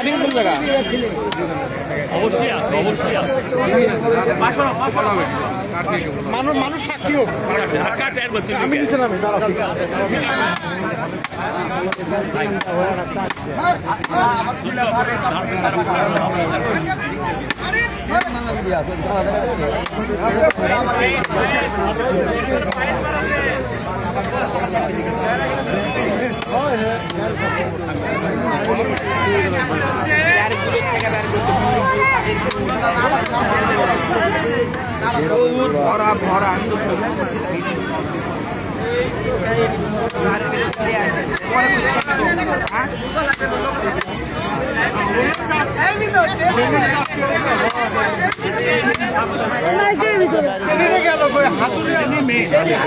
Cutting কোন জায়গা অবশ্যই আছে অবশ্যই আছে মানুষ মানুষ সাক্ষী হোক। আমি নিচে নামি, দাঁড়াও।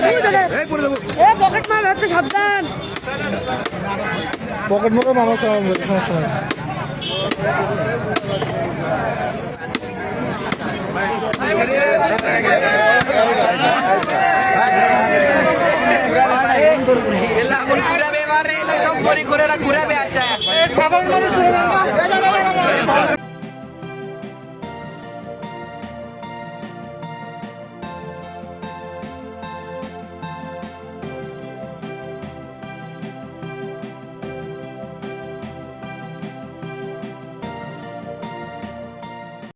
ভিতরে এ পকেট সাবধান পকেট মানুষ চালানো সমস্যা এলা এখন ঘুরাবে এবার এলা সব করে করে ঘুরাবে আসা সাধারণ মানুষ